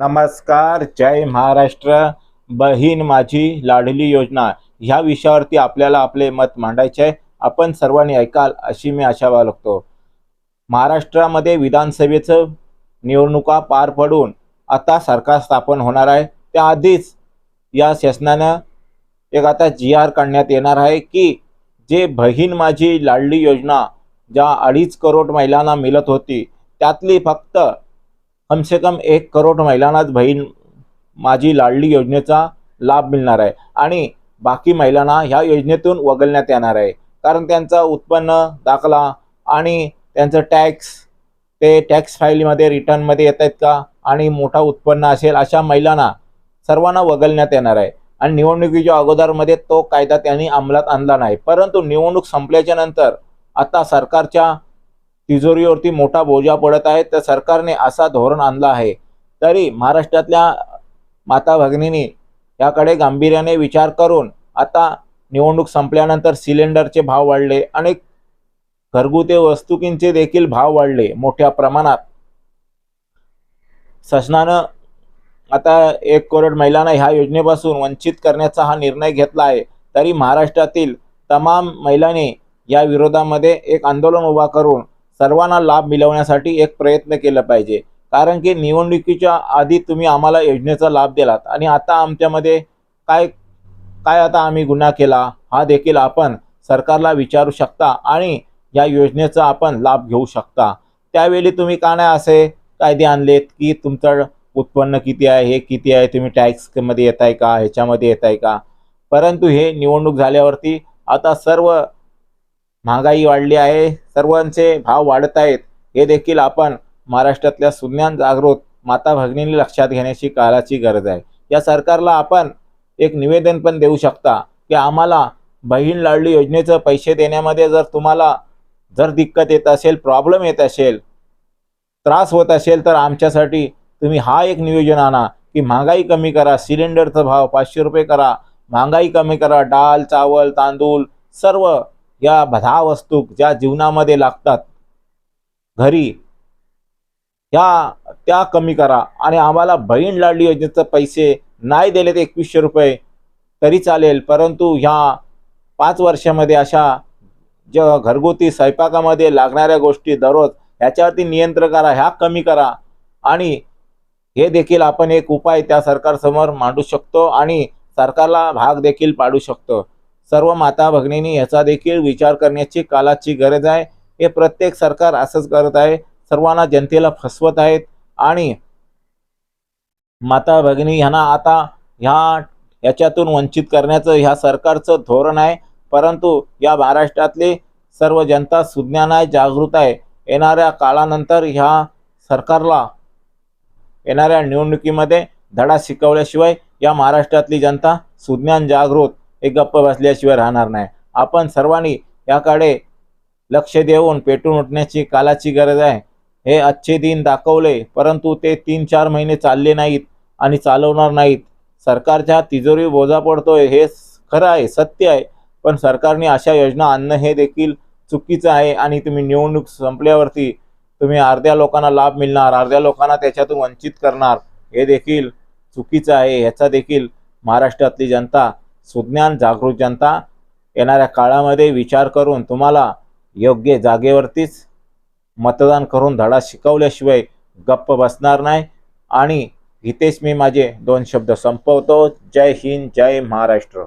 नमस्कार जय महाराष्ट्र. बहीण माझी लाडली योजना. ह्या विषयावरती आपल्याला आपले मत मांडायचे आहे. आपण सर्वांनी ऐकाल अशी मी आशा बाळगतो. महाराष्ट्रामध्ये विधानसभेचं निवडणुका पार पडून आता सरकार स्थापन होणार आहे. त्याआधीच या शासनानं एक आता जी आर काढण्यात येणार आहे की जे बहीण माझी लाडली योजना ज्या अडीच करोड महिलांना मिळत होती त्यातली फक्त कमसे कम एक करोड महिलांनाच बहीण माझी लाडली योजनेचा लाभ मिळणार आहे. आणि बाकी महिलांना ह्या योजनेतून वगळण्यात येणार आहे. कारण त्यांचा उत्पन्न दाखला आणि त्यांचं टॅक्स ते टॅक्स फाईलमध्ये रिटर्नमध्ये येत आहेत का? आणि मोठा उत्पन्न असेल अशा महिलांना सर्वांना वगळण्यात येणार आहे. आणि निवडणुकीच्या अगोदरमध्ये तो कायदा त्यांनी अंमलात आणला नाही. परंतु निवडणूक संपल्याच्या नंतर आता सरकारच्या तिजोरीवरती मोठा बोजा पडत आहे. तर सरकारने असा धोरण आणला आहे. तरी महाराष्ट्रातल्या माता भगिनींनी याकडे गांभीर्याने विचार करून आता निवडणूक संपल्यानंतर सिलेंडरचे भाव वाढले. आणि घरगुती वस्तुकींचे देखील भाव वाढले. मोठ्या प्रमाणात शासनानं आता एक करोड महिलांना ह्या योजनेपासून वंचित करण्याचा हा निर्णय घेतला आहे. तरी महाराष्ट्रातील तमाम महिलांनी या विरोधामध्ये एक आंदोलन उभा करून सर्वांना लाभ मिळवण्यासाठी एक प्रयत्न केला पाहिजे. कारण की निवडणुकीच्या आधी तुम्ही आम्हाला योजनेचा लाभ दिलात. आणि आता आमच्यामध्ये काय काय आता आम्ही गुन्हा केला हा देखील आपण सरकारला विचारू शकता आणि या योजनेचा आपण लाभ घेऊ शकता. त्यावेळी तुम्ही का नाही असे कायदे आणलेत की तुमचं उत्पन्न किती आहे हे किती आहे तुम्ही टॅक्समध्ये येत आहे का ह्याच्यामध्ये येत आहे का? परंतु हे निवडणूक झाल्यावरती आता सर्व महागाई वाढली आहे. सर्वांचे भाव वाढत आहेत. हे देखील आपण महाराष्ट्रातल्या सुज्ञान जागृत माता भगिनींनी लक्षात घेण्याची काळाची गरज आहे. या सरकारला आपण एक निवेदन पण देऊ शकता की आम्हाला बहीण लाडली योजनेचं पैसे देण्यामध्ये जर तुम्हाला जर दिक्कत येत असेल प्रॉब्लेम येत असेल त्रास होत असेल तर आमच्यासाठी तुम्ही हा एक नियोजन आणा की महागाई कमी करा सिलेंडरचा भाव पाचशे रुपये करा महागाई कमी करा डाळ चावल तांदूळ सर्व या दहा वस्तू ज्या जीवनामध्ये लागतात घरी ह्या त्या कमी करा. आणि आम्हाला बहीण लाडली योजनेचं पैसे नाही दिले ते एकवीसशे रुपये तरी चालेल. परंतु ह्या पाच वर्षामध्ये अशा ज्या घरगुती स्वयंपाकामध्ये लागणाऱ्या गोष्टी दररोज ह्याच्यावरती नियंत्रण करा ह्या कमी करा. आणि हे देखील आपण एक उपाय त्या सरकारसमोर मांडू शकतो आणि सरकारला भाग देखील पाडू शकतो. सर्व माता भगिनींनी ह्याचा देखील विचार करण्याची कालाची गरज आहे. हे प्रत्येक सरकार असंच करत आहे. सर्वांना जनतेला फसवत आहेत. आणि माता भगिनी ह्यांना आता ह्या ह्याच्यातून वंचित करण्याचं ह्या सरकारचं धोरण आहे. परंतु या महाराष्ट्रातली सर्व जनता सुज्ञान आहे जागृत आहे. येणाऱ्या काळानंतर ह्या सरकारला येणाऱ्या निवडणुकीमध्ये धडा शिकवल्याशिवाय या महाराष्ट्रातली जनता सुज्ञान जागृत हे गप्प बसल्याशिवाय राहणार नाही. आपण सर्वांनी याकडे लक्ष देऊन पेटून उठण्याची कालाची गरज आहे. हे अच्छे दिन दाखवले परंतु ते तीन चार महिने चालले नाहीत आणि चालवणार नाहीत. सरकारच्या तिजोरी बोजा पडतोय हे खरं आहे सत्य आहे. पण सरकारने अशा योजना आणणं हे देखील चुकीचं आहे आणि तुम्ही निवडणूक संपल्यावरती तुम्ही अर्ध्या लोकांना लाभ मिळणार अर्ध्या लोकांना त्याच्यातून वंचित करणार. हे देखील चुकीचं आहे ह्याचा देखील महाराष्ट्रातली जनता सुज्ञान जागृत जनता येणाऱ्या काळामध्ये विचार करून तुम्हाला योग्य जागेवरतीच मतदान करून धडा शिकवल्याशिवाय गप्प बसणार नाही. आणि इथेच मी माझे दोन शब्द संपवतो. जय हिंद जय महाराष्ट्र.